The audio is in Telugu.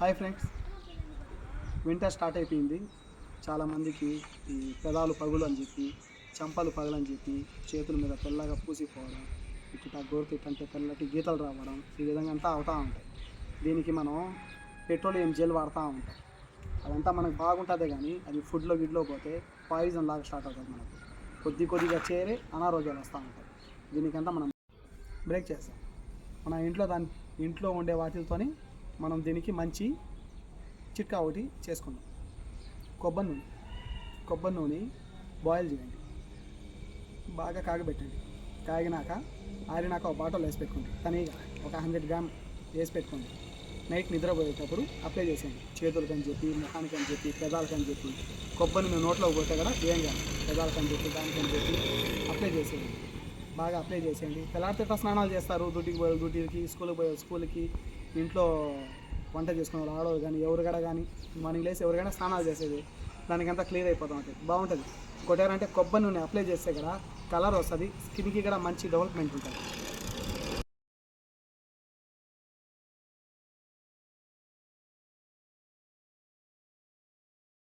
Hi friends. వింటర్ స్టార్ట్ అయిపోయింది. చాలామందికి ఈ పెదాలు పగులు అని చెప్పి చంపలు పగలని చెప్పి చేతుల మీద తెల్లగా పూసిపోవడం ఇట్లా గోరుకు అంటే తెల్లటి గీతలు రావడం ఈ విధంగా అంతా అవుతూ ఉంటాయి. దీనికి మనం పెట్రోలియం జెల్ వాడుతూ ఉంటాం. అదంతా మనకు బాగుంటుంది కానీ అది ఫుడ్లో గిడ్లో పోతే పాయిజన్ లాగా స్టార్ట్ అవుతుంది మనకు. కొద్ది కొద్దిగా చేరి అనారోగ్యాలు వస్తూ ఉంటాయి. దీనికంతా మనం బ్రేక్ చేస్తాం. మన ఇంట్లో దాని ఇంట్లో ఉండే వాటితోని మనం దీనికి మంచి చిట్కా ఒకటి చేసుకుందాం. కొబ్బరి నూనె. కొబ్బరి నూనె బాయిల్ చేయండి. బాగా కాగబెట్టండి. కాగినాక ఆరినాక ఒక బాటలో వేసి పెట్టుకోండి. తనీగా ఒక హండ్రెడ్ గ్రామ్ వేసి పెట్టుకోండి. నైట్ నిద్రపోయేటప్పుడు అప్లై చేసేయండి. చేతులకు అని చెప్పి ముఖానికి అని చెప్పి పెదాలకు అని చెప్పి. కొబ్బరి నూనె నోట్లో పోతే కూడా ఏం కాదు. పెదాలకు అని చెప్పి దానికి అని చెప్పి అప్లై చేసేయండి. బాగా అప్లై చేసేయండి. తెల్లారితే స్నానాలు చేస్తారు? డ్యూటీకి పోయే డ్యూటీకి స్కూల్కి పోయే స్కూల్కి. ఇంట్లో వంట చేసుకునే వాళ్ళు ఆడవాళ్ళు కానీ ఎవరు కూడా కానీ మార్నింగ్ లేసి ఎవరికైనా స్నానాలు చేసేది. దానికంతా క్లియర్ అయిపోతాం ఉంటుంది బాగుంటుంది. కొట్టారంటే కొబ్బరి నూనె అప్లై చేస్తే కదా కలర్ వస్తుంది స్కిన్కి కూడా మంచి డెవలప్మెంట్ ఉంటుంది.